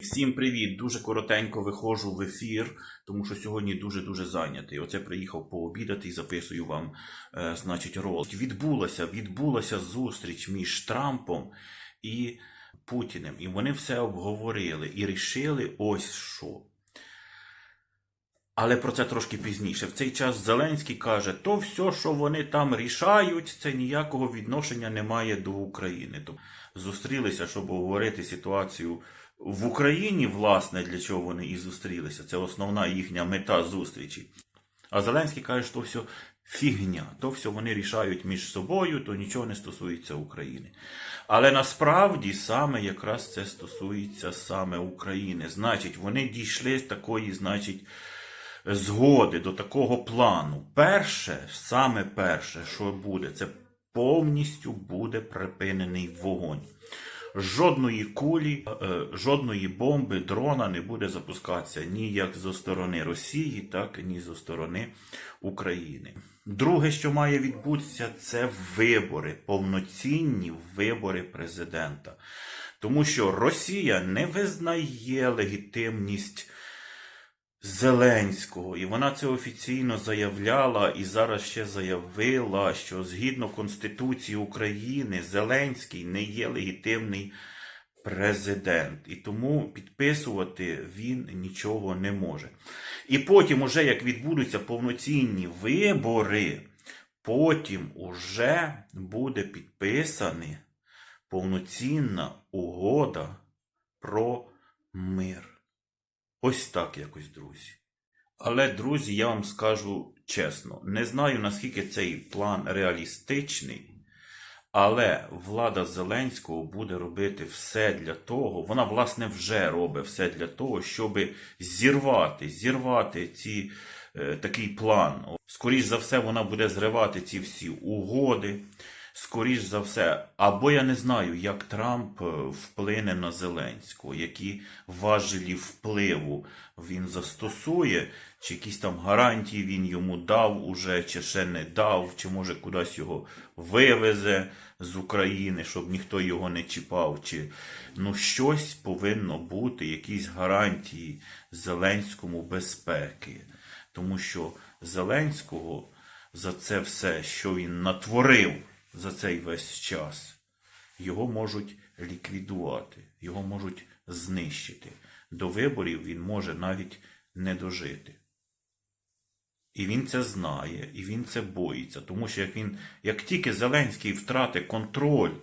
Всім привіт! Дуже коротенько виходжу в ефір, тому що сьогодні дуже-дуже зайнятий. Оце приїхав пообідати і записую вам, е, значить, ролик. Відбулася, відбулася зустріч між Трампом і Путіним. І вони все обговорили і рішили ось що. Але про це трошки пізніше. В цей час Зеленський каже, то все, що вони там рішають, це ніякого відношення не має до України. Тобто зустрілися, щоб обговорити ситуацію в Україні, власне, для чого вони і зустрілися. Це основна їхня мета зустрічі. А Зеленський каже, що все фігня, то все вони рішають між собою, то нічого не стосується України. Але насправді саме якраз це стосується саме України. Значить, вони дійшли з такої, значить, згоди до такого плану. Перше, саме перше, що буде, це повністю буде припинений вогонь. Жодної кулі, е, жодної бомби, дрона не буде запускатися ні як зі сторони Росії, так ні зі сторони України. Друге, що має відбутися, це вибори, повноцінні вибори президента. Тому що Росія не визнає легітимність Зеленського, і вона це офіційно заявляла і зараз ще заявила, що згідно Конституції України Зеленський не є легітимний президент, і тому підписувати він нічого не може. І потім, уже як відбудуться повноцінні вибори, потім уже буде підписана повноцінна угода про мир. Ось так якось, друзі. Але, друзі, я вам скажу чесно, не знаю, наскільки цей план реалістичний, але влада Зеленського буде робити все для того, вона, власне, вже робить все для того, щоб зірвати, зірвати ці, е, такий план. Скоріш за все, вона буде зривати ці всі угоди. Скоріш за все, або я не знаю, як Трамп е, вплине на Зеленського, які важелі впливу він застосує, чи якісь там гарантії він йому дав уже, чи ще не дав, чи може кудись його вивезе з України, щоб ніхто його не чіпав, чи ну щось повинно бути, якісь гарантії Зеленському безпеки. Тому що Зеленського за це все, що він натворив за цей весь час, його можуть ліквідувати, його можуть знищити. До виборів він може навіть не дожити. І він це знає, і він це боїться, тому що як він, як тільки Зеленський втратить контроль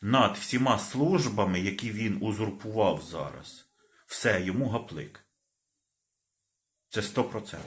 над всіма службами, які він узурпував зараз, все, йому гаплик. Це 100%.